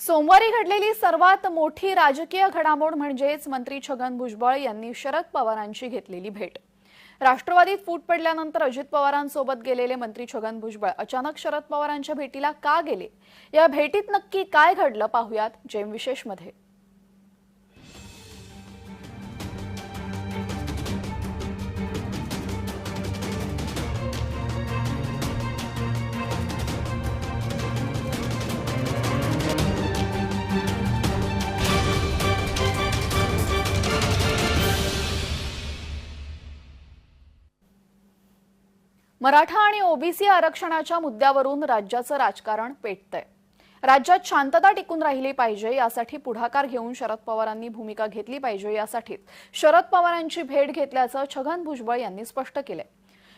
सोमवारी घडलेली सर्वात मोठी राजकीय घडामोड म्हणजेच मंत्री छगन भुजबळ यांनी शरद पवारांची घेतलेली भेट. राष्ट्रवादीत फूट पडल्यानंतर अजित पवारांसोबत गेलेले मंत्री छगन भुजबळ अचानक शरद पवारांच्या भेटीला का गेले? या भेटीत नक्की काय घडलं पाहुयात जेम विशेषमध्ये. मराठा आणि ओबीसी आरक्षणाच्या मुद्द्यावरून राज्याचं राजकारण पेटतंय. राज्यात शांतता टिकून राहिली पाहिजे यासाठी पुढाकार घेऊन शरद पवारांनी भूमिका घेतली पाहिजे यासाठी शरद पवारांची भेट घेतल्याचं छगन भुजबळ यांनी स्पष्ट केलंय.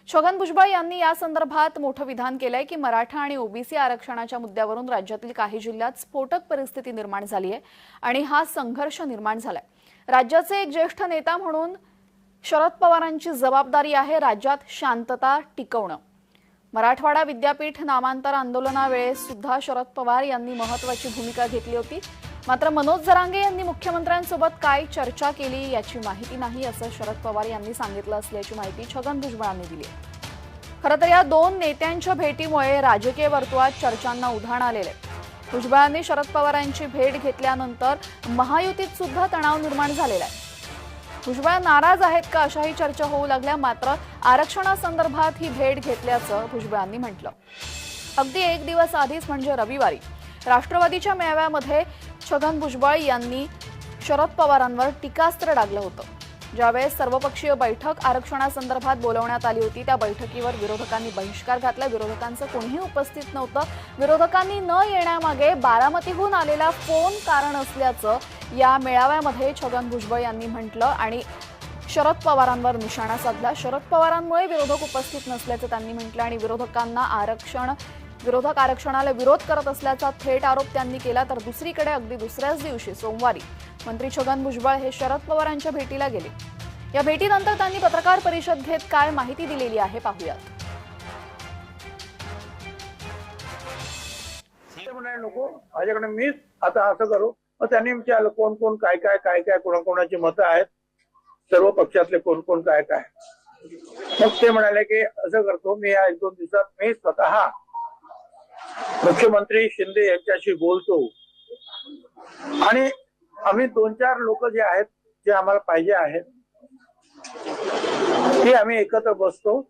छगन भुजबळ यांनी या संदर्भात मोठं विधान केलंय की मराठा आणि ओबीसी आरक्षणाच्या मुद्द्यावरून राज्यातील काही जिल्ह्यात स्फोटक परिस्थिती निर्माण झाली आहे आणि हा संघर्ष निर्माण झालाय. राज्याचे एक ज्येष्ठ नेता म्हणून शरद पवारांची जबाबदारी आहे राज्यात शांतता टिकवणं. मराठवाडा विद्यापीठ नामांतर आंदोलनावेळेस सुद्धा शरद पवार यांनी महत्वाची भूमिका घेतली होती. मात्र मनोज जरांगे यांनी मुख्यमंत्र्यांसोबत काय चर्चा केली याची माहिती नाही असं शरद पवार यांनी सांगितलं असल्याची माहिती छगन भुजबळांनी दिली खरं तर या दोन नेत्यांच्या भेटीमुळे राजकीय वर्तुळात चर्चांना उधाण आलेलं आहे. भुजबळांनी शरद पवारांची भेट घेतल्यानंतर महायुतीत सुद्धा तणाव निर्माण झालेला आहे. भुजबळ नाराज आहेत का अशाही चर्चा होऊ लागल्या? मात्र आरक्षणासंदर्भात ही भेट घेतल्याचं भुजबळांनी म्हटलं. अगदी एक दिवस आधीच म्हणजे रविवारी. राष्ट्रवादीच्या मेळाव्यामध्ये छगन भुजबळ यांनी शरद पवारांवर टीकास्त्र डागलं होतं. ज्यावेळेस सर्वपक्षीय बैठक आरक्षणासंदर्भात बोलवण्यात आली होती त्या बैठकीवर विरोधकांनी बहिष्कार घातला. विरोधकांचं कोणीही उपस्थित नव्हतं. विरोधकांनी न येण्यामागे बारामतीहून आलेला फोन कारण असल्याचं या मेळाव्यामध्ये छगन भुजबळ यांनी म्हटलं आणि शरद पवारांवर निशाणा साधला. शरद पवारांमुळे विरोधक उपस्थित नसल्याचं त्यांनी म्हटलं आणि विरोधकांना आरक्षण विरोधक आरक्षणाला विरोध करत असल्याचा थेट आरोप त्यांनी केला तर दुसरीकडे अगदी दुसऱ्याच दिवशी सोमवारी मंत्री छगन भुजबळ हे शरद पवारांच्या भेटीला गेले. या भेटीनंतर त्यांनी पत्रकार परिषद घेत काय माहिती दिलेली आहे पाहूयात. नको माझ्याकडे मीच आता असं करू. मग त्यांनी विचारलं कोण कोण काय काय काय काय कोणाकोणाची मतं आहेत? सर्व पक्षातले कोण कोण काय काय? मग ते म्हणाले की असं करतो मी या एक दोन दिवसात मी स्वतः मुख्यमंत्री शिंदे यांच्याशी बोलतो. आणि आम्ही दोन चार लोक जे आहेत जे आम्हाला पाहिजे आहेत ते आम्ही एकत्र बसतो.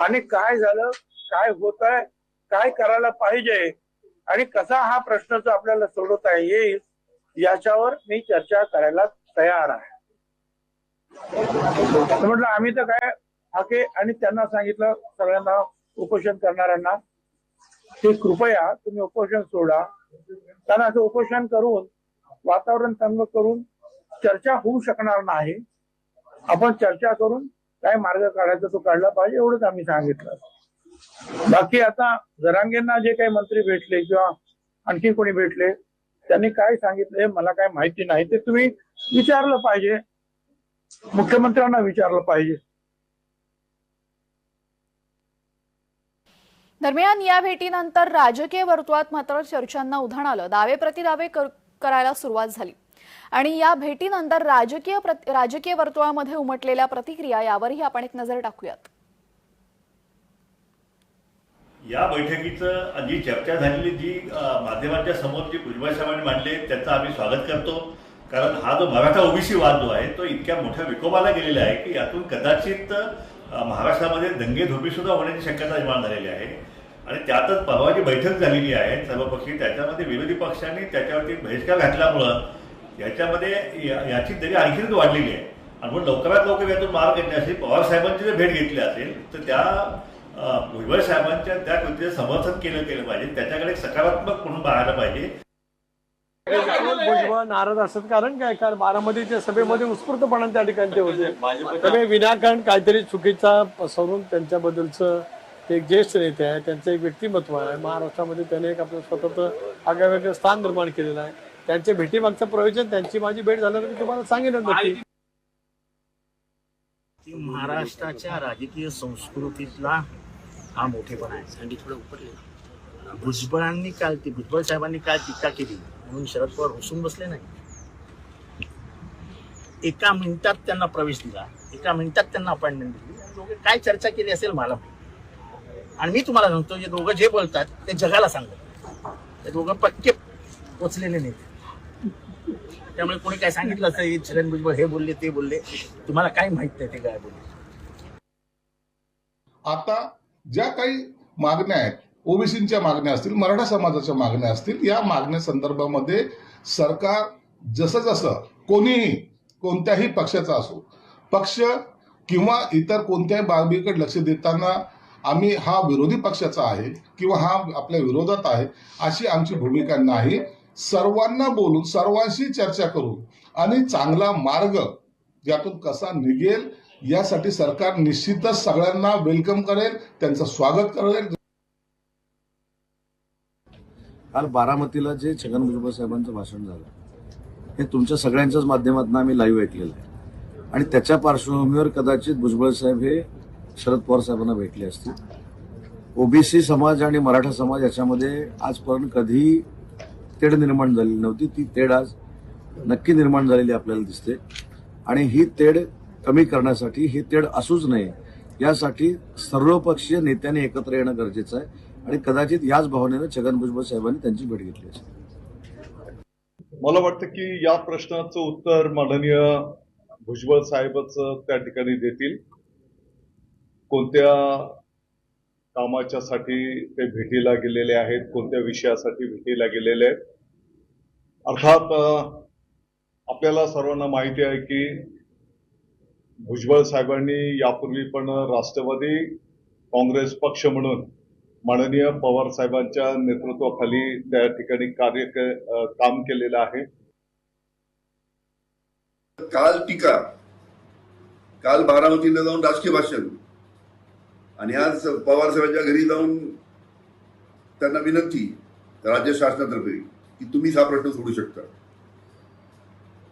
आणि काय झालं काय होत आहे काय करायला पाहिजे आणि कसा हा प्रश्नच आपल्याला सोडवता येईल याच्यावर मी चर्चा करायला तयार आहे. म्हटलं आम्ही तर काय हाके आणि त्यांना सांगितलं सगळ्यांना उपोषण करणाऱ्यांना. की कृपया तुम्ही उपोषण सोडा. त्यांना असं उपोषण करून वातावरण तंग करून चर्चा होऊ शकणार नाही. आपण चर्चा करून काय मार्ग काढायचा तो काढला पाहिजे एवढंच आम्ही सांगितलं. बाकी आता जरांगेंना जे काही मंत्री भेटले किंवा आणखी कोणी भेटले त्यांनी काय सांगितले मला काय माहिती नाही. ते तुम्ही विचारलं पाहिजे. मुख्यमंत्र्यांना विचारलं पाहिजे. दरम्यान या भेटीनंतर राजकीय वर्तुळात मात्र चर्चांना उधाण आलं. दावे प्रतिदावे कर- करायला सुरुवात झाली. आणि या भेटीनंतर राजकीय राजकीय वर्तुळामध्ये उमटलेल्या प्रतिक्रिया यावरही आपण एक नजर टाकूयात. या बैठकीचं जी चर्चा झालेली जी माध्यमांच्या समोर जी भुजबळ साहेबांनी मांडले त्याचं आम्ही स्वागत करतो. कारण हा जो मराठा ओबीसी वाद जो आहे तो इतक्या मोठ्या विकोपाला गेलेला आहे की यातून कदाचित महाराष्ट्रामध्ये महाराष्ट्रामध्ये दंगेधोबी सुद्धा होण्याची शक्यता निर्माण झालेली आहे. आणि त्यातच परवाची बैठक झालेली आहे. सर्वपक्षी त्याच्यामध्ये विरोधी पक्षांनी त्याच्यावरती बहिष्कार घातल्यामुळं याच्यामध्ये याची तरी आणखीच वाढलेली आहे. आणि म्हणून लवकरात लवकर यातून मार्ग काढण्यासाठी पवार साहेबांची जर भेट घेतली असेल तर त्या भुजबळ साहेबांच्या त्या कृतीचं समर्थन केलं केलं पाहिजे. त्याच्याकडे एक सकारात्मक म्हणून पाहायला पाहिजे. भुजबळ नाराज असत कारण काय? कारण बारामतीच्या सभेमध्ये उत्स्फूर्तपणा त्या ठिकाणी ते होते. त्यामुळे विनाकारण काहीतरी चुकीचा पसरून त्यांच्याबद्दलचं ते एक ज्येष्ठ नेते आहे त्यांचं एक व्यक्तिमत्व आहे. महाराष्ट्रामध्ये त्याने एक आपलं स्वतंत्र आगळेवेगळं स्थान निर्माण केलेलं आहे. त्यांच्या भेटीमागचं प्रयोजन त्यांची माझी भेट झाल्यानंतर मी तुम्हाला सांगेन नक्की. महाराष्ट्राच्या राजकीय संस्कृतीतला हा मोठेपणा आहे. सँडी थोडं उपरले भुजबळांनी काल ती भुजबळ साहेबांनी काल टीका केली. म्हणून शरद पवार हुसून बसले नाही. एका मिनिटात त्यांना प्रवेश दिला. एका मिनिटात त्यांना अपॉइंटमेंट दिली. आणि काय चर्चा केली असेल मला माहिती. आणि मी तुम्हाला सांगतो जे दोघं जे बोलतात ते जगाला सांगतात. ते दोघं पक्के पोचलेले नाही त्यामुळे कोणी काय सांगितलं असं की छगन भुजबळ हे बोलले ते बोलले तुम्हाला काय माहीत नाही ते काय बोलले? आता ज्या काही मागण्या आहेत ओबीसीच्या मागण्या असतील मराठा समाजाच्या मागण्या असतील या मागण्या संदर्भामध्ये सरकार जसं जसं कोणीही कोणत्याही पक्षाचा असो पक्ष किंवा इतर कोणत्याही बाबीकडे लक्ष देताना आम्ही हा विरोधी पक्षाचा आहे किंवा हा आपल्या विरोधात आहे अशी आमची भूमिका नाही. सर्वांना बोलून सर्वांशी चर्चा करून आणि चांगला मार्ग यातून कसा निघेल यासाठी सरकार निश्चितच सगळ्यांना वेलकम करेल त्यांचं स्वागत करेल. काल बारामतीला जे छगन भुजबळ साहेबांचं भाषण झालं हे तुमच्या सगळ्यांच्याच माध्यमातून आम्ही लाईव्ह ऐकलेलं आहे. आणि त्याच्या पार्श्वभूमीवर कदाचित भुजबळ साहेब हे शरद पवार साहेबांना भेटले असते. ओबीसी समाज आणि मराठा समाज याच्यामध्ये आजपर्यंत कधीही तेढ निर्माण झालेली नव्हती. ती तेढ आज नक्की निर्माण झालेली आपल्याला दिसते. आणि ही तेढ कमी करण्यासाठी ही तेढ असूच नये यासाठी सर्वपक्षीय नेत्यांनी एकत्र येणं गरजेचं आहे. आणि कदाचित याच भावनेनं छगन भुजबळ साहेबांनी त्यांची भेट घेतली असेल. मला वाटतं की या प्रश्नाचं उत्तर माननीय भुजबळ साहेबच त्या ठिकाणी देतील. कोणत्या कामाच्यासाठी ते भेटीला गेलेले आहेत कोणत्या विषयासाठी भेटीला गेलेले आहेत? अर्थात आपल्याला सर्वांना माहिती आहे की भुजबळ साहेबांनी यापूर्वी पण राष्ट्रवादी काँग्रेस पक्ष म्हणून माननीय पवार साहेबांच्या नेतृत्वाखाली त्या ठिकाणी कार्य काम केलेलं आहे. काल टीका काल बारामतीला जाऊन राजकीय भाषण. आणि आज पवार साहेबांच्या घरी जाऊन त्यांना विनंती राज्य शासनातर्फे की तुम्हीच हा प्रश्न सोडू शकता.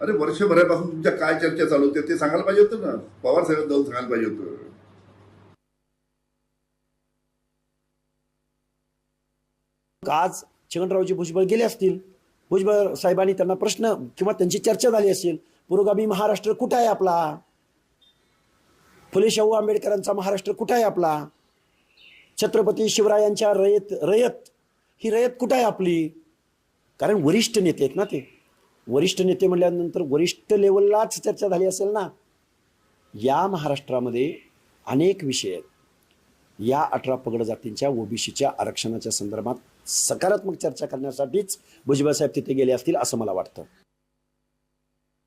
अरे वर्षभरापासून तुमच्या काय चर्चा चालू होत्या ते सांगायला पाहिजे होतं ना? पवार साहेब जाऊन सांगायला पाहिजे होतं. आज छगनरावजी भुजबळ गेले असतील. भुजबळ साहेबांनी त्यांना प्रश्न किंवा त्यांची चर्चा झाली असेल. पुरोगामी महाराष्ट्र कुठं आहे आपला? फुले शाहू आंबेडकरांचा महाराष्ट्र कुठं आहे आपला? छत्रपती शिवरायांच्या रयत रयत ही रयत कुठं आहे आपली? कारण वरिष्ठ नेते आहेत ना ते. वरिष्ठ नेते म्हटल्यानंतर वरिष्ठ लेवललाच चर्चा झाली असेल ना? या महाराष्ट्रामध्ये अनेक विषय आहेत. या अठरा पगड जातींच्या ओबीसीच्या आरक्षणाच्या संदर्भात सकारात्मक चर्चा करण्यासाठीच भुजबळ साहेब तिथे गेले असतील असं मला वाटतं.